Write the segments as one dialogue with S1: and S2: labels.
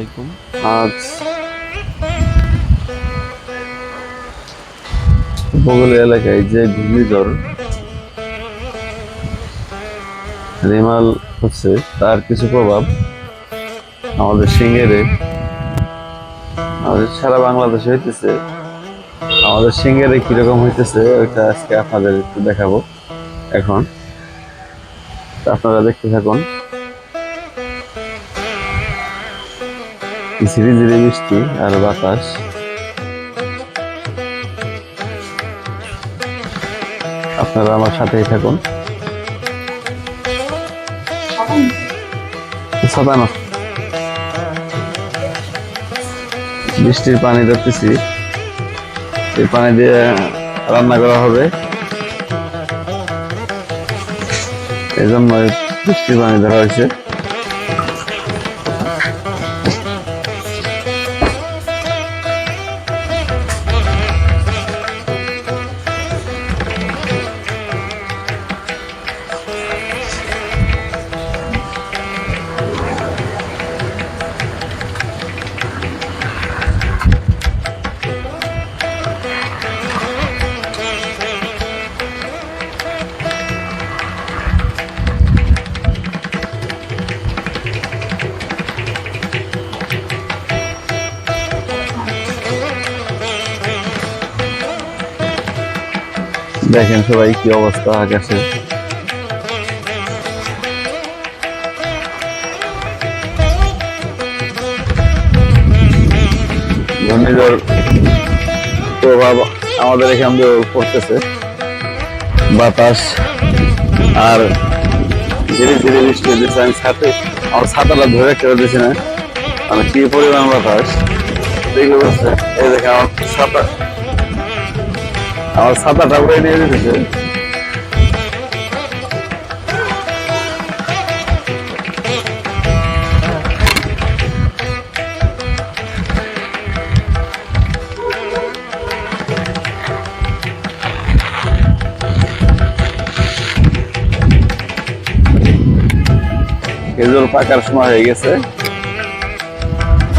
S1: আলাইকুম।
S2: আজ উপকূল এলাকায় যে ঘূর্ণিঝড়, রেমাল হচ্ছে, তার কিছু প্রভাব আমাদের সিঙ্গেরে আমাদের সারা বাংলাদেশে হইতেছে। আমাদের সিঙ্গেরে কীরকম হইতেছে, ওইটা আজকে আপনাদের একটু দেখাবো। এখন আপনারা দেখতে থাকুন। ধীরে ধীরে বৃষ্টি আর বাতাস। আপনারা আমার সাথেই থাকুন। বৃষ্টির পানি ধরতেছি। এই পানি দিয়ে রান্না করা হবে। এই জন্য এই বৃষ্টির পানি ধরা হয়েছে। দেখেন সবাই কি অবস্থা আকাশে প্রভাব আমাদের এখান দিয়ে পড়তেছে। বাতাস আর ধীরে ধীরে বৃষ্টি হচ্ছে, আমি ছাতে, আমার ছাতাটা ধরে রাখতে পারতেছি না। মানে কি পরিমাণ বাতাস দেখতে পাচ্ছে এই দেখে আমার ছাতা আমার ছাতাটা উড়ে নিয়ে যেতেছে খেজুর পাকার সময় হয়ে গেছে।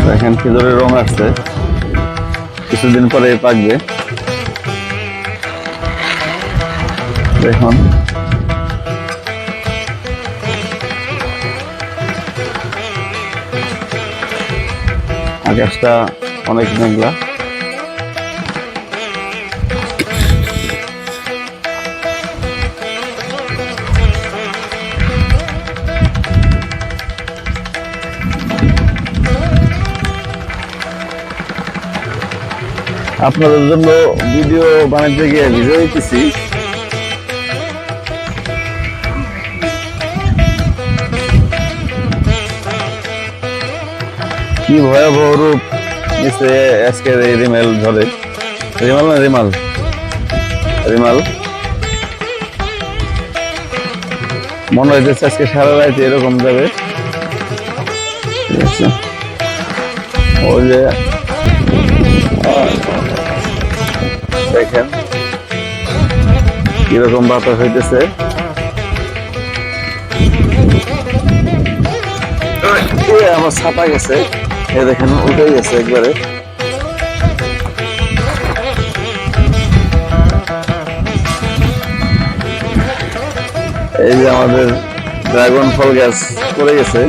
S2: দেখেন খেজুরের রং আসছে। কিছুদিন পরে পাকবে। দেখুন আকাশটা অনেক মেঘলা। আপনাদের জন্য ভিডিও বানাতে গিয়ে ভিডিও দিতেছি কি ভয়াবহ রূপ নিচ্ছে আজকের এই রিমেল ধরে? রিমাল না রিমাল? রিমাল? মনে হইতেছে আজকে সারা রাত এরকম যাবে। ওই যে, দেখেন কীরকম বাতাস হইতেছে। আমার ছাপা গেছে। এ দেখেন উঠে গেছে একবারে। এই যে আমাদের ড্রাগন ফল গাছ পড়ে গেছে।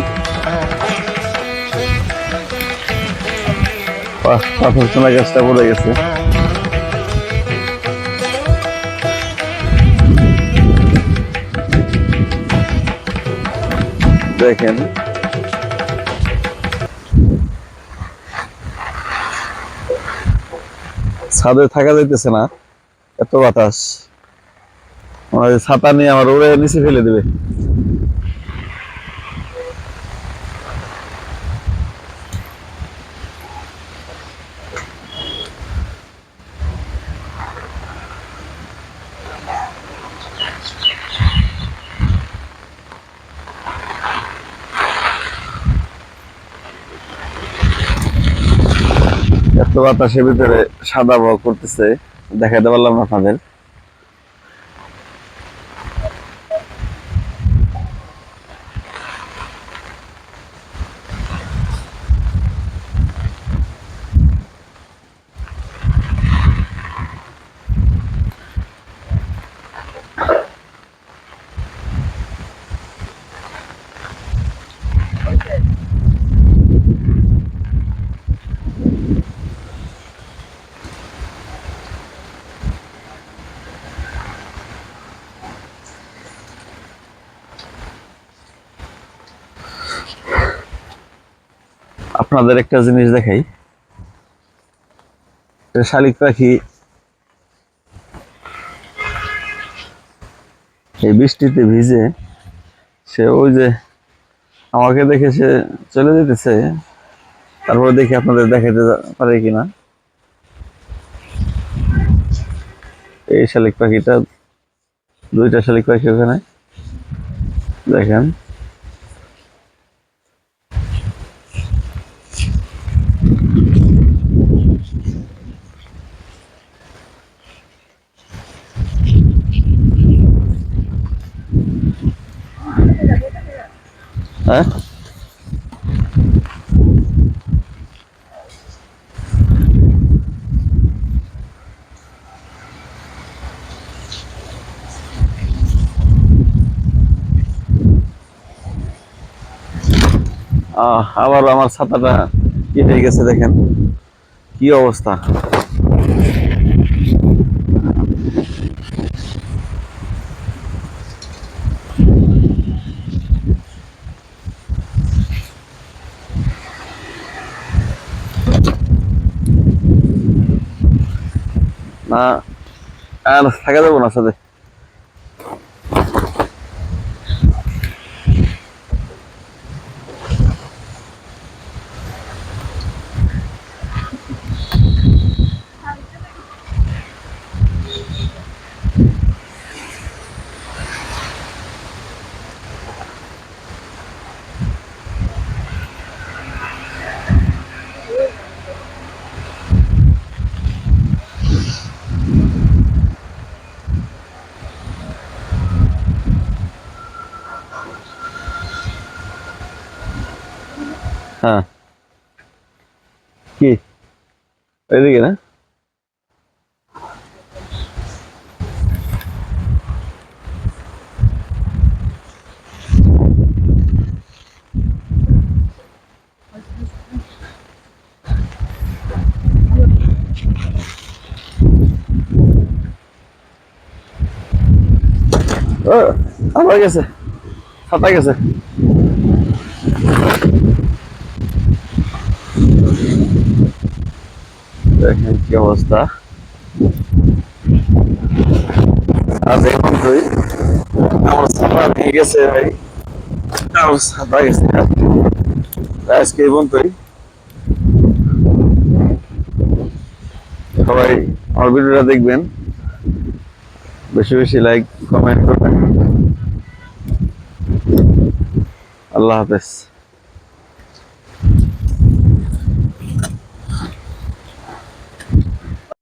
S2: পাথর সোনা গাছটা পড়ে গেছে। দেখেন ছাদে থাকা যাইতেছে না এত বাতাস। আমার ছাতা নিয়ে আমার ওরে নিচে ফেলে দেবে। বাতাসের ভিতরে সাদা ভোগ করতেছে দেখাতে পারলাম আপনাদের। আপনাদের একটা জিনিস দেখাই। শালিক পাখি। এই বৃষ্টিতে ভিজে সে ওই যে আমাকে দেখে সে চলে যেতেছে। তারপরে দেখি আপনাদের দেখাতে পারে কিনা। এই শালিক পাখিটা, দুইটা শালিক পাখি ওখানে। দেখেন। হ্যাঁ? আবার আমার ছাতাটা কি হয়ে গেছে দেখেন। কি অবস্থা? না আর থাকা যাব না সাথে। কি? এদিকে না? আবার গেছে ছাতা গেছে। দেখেন কি অবস্থা। আজ এখন তুই আমার ছাতা ভেঙে গেছে ভাই। আমার গেছে। আজকে এই পর্যন্তই। সবাই আমার ভিডিওটা দেখবেন। বেশি বেশি লাইক কমেন্ট করবেন। আল্লাহ হাফেজ।